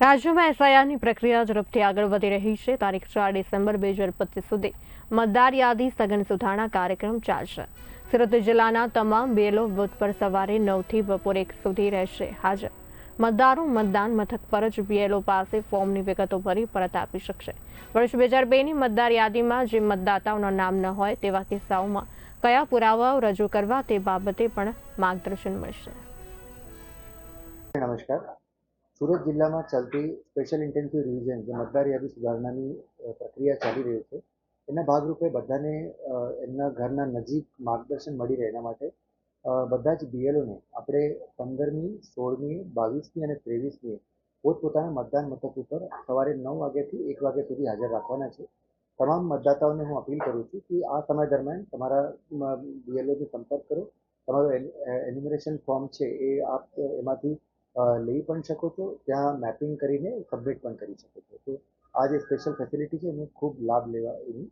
રાજ્યમાં એસઆઈઆરની પ્રક્રિયા ઝડપથી આગળ વધી રહી છે. તારીખ ચાર ડિસેમ્બર બે હજાર પચીસ સુધી મતદાર યાદી સઘન સુધારણા કાર્યક્રમ ચાલશે. સુરત જિલ્લાના તમામ બેલો બુથ પર સવારે નવથી બપોરે એક સુધી રહેશે. હાજર મતદારો મતદાન મથક પર જ બીએલઓ પાસે ફોર્મની વિગતો ભરી પરત આપી શકશે. વર્ષ બે હજાર બેની મતદાર યાદીમાં જે મતદાતાઓના નામ ન હોય તેવા કિસ્સાઓમાં કયા પુરાવાઓ રજૂ કરવા તે બાબતે પણ માર્ગદર્શન મળશે. નમસ્કાર. સુરત જિલ્લામાં ચાલતી સ્પેશિયલ ઇન્ટેન્સિવ રિવિઝન જે મતદાર યાદી સુધારણાની પ્રક્રિયા ચાલી રહી છે, એના ભાગરૂપે બધાને એમના ઘરના નજીક માર્ગદર્શન મળી રહે એના માટે બધા જ બીએલઓને આપણે પંદરમી, સોળમી, બાવીસમી અને ત્રેવીસમી પોતપોતાના મતદાન મથક ઉપર સવારે નવ વાગ્યાથી એક વાગ્યા સુધી હાજર રાખવાના છે. તમામ મતદાતાઓને હું અપીલ કરું છું કે આ સમય દરમિયાન તમારા બીએલઓથી સંપર્ક કરો. તમારું એન્યુમરેશન ફોર્મ છે એ આપ એમાંથી લઈ પણ શકો છો, ત્યાં મેપિંગ કરીને સબમિટ પણ કરી શકો છો. તો આ જે સ્પેશિયલ ફેસિલિટી છે, એનો ખૂબ લાભ લેવા એની